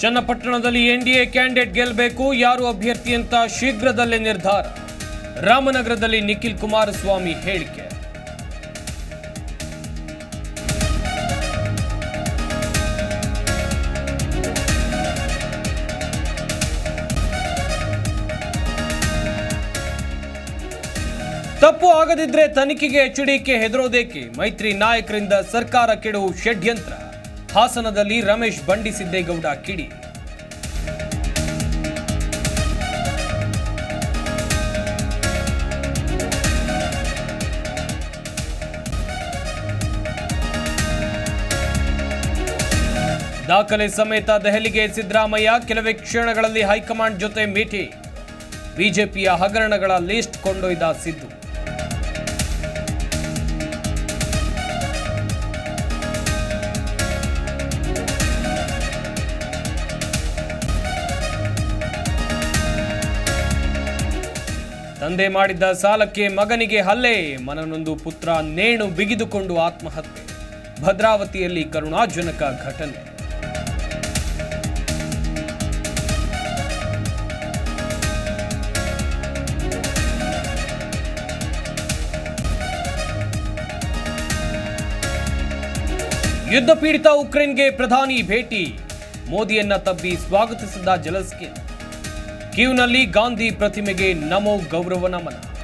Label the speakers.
Speaker 1: ಚನ್ನಪಟ್ಟಣದಲ್ಲಿ NDA candidate ಗೆಲ್ಲಬೇಕು, ಯಾರು ಅಭ್ಯರ್ಥಿ ಅಂತ ಶೀಘ್ರದಲ್ಲೇ ನಿರ್ಧಾರ? ರಾಮನಗರದಲ್ಲಿ ನಿಖಿಲ್ ಕುಮಾರಸ್ವಾಮಿ ಹೇಳಿಕೆ. ತಪ್ಪು ಆಗದಿದ್ರೆ ತನಿಖೆಗೆ ಎಚ್ಡಿಕೆ ಹೆದರೋದೇಕೆ? ಮೈತ್ರಿ ನಾಯಕರಿಂದ ಸರ್ಕಾರ ಕೆಡವು ಷಡ್ಯಂತ್ರ. ಹಾಸನದಲ್ಲಿ ರಮೇಶ್ ಬಂಡಿಸಿದ್ದೇಗೌಡ ಕಿಡಿ. ದಾಖಲೆ ಸಮೇತ ದೆಹಲಿಗೆ ಸಿದ್ದರಾಮಯ್ಯ, ಕೆಲವೇ ಕ್ಷಣಗಳಲ್ಲಿ ಹೈಕಮಾಂಡ್ ಜೊತೆ ಮೀಟಿಂಗ್. ಬಿಜೆಪಿಯ ಹಗರಣಗಳ ಲಿಸ್ಟ್ ಕೊಂಡೊಯ್ದ ಸಿದ್ದು. ತಂದೆ ಮಾಡಿದ್ದ ಸಾಲಕ್ಕೆ ಮಗನಿಗೆ ಹಲ್ಲೆ. ಮನನೊಂದು ಪುತ್ರ ನೇಣು ಬಿಗಿದುಕೊಂಡು ಆತ್ಮಹತ್ಯೆ. ಭದ್ರಾವತಿಯಲ್ಲಿ ಕರುಣಾಜನಕ ಘಟನೆ. ಯುದ್ಧ ಪೀಡಿತ ಉಕ್ರೇನ್ಗೆ ಪ್ರಧಾನಿ ಭೇಟಿ. ಮೋದಿಯನ್ನ ತಬ್ಬಿ ಸ್ವಾಗತಿಸಿದ ಜೆಲೆನ್ಸ್ಕಿ ಕೀವ್ನಲ್ಲಿ ಗಾಂಧಿ ಪ್ರತಿಮೆಗೆ ನಮೋ ಗೌರವ ನಮನ.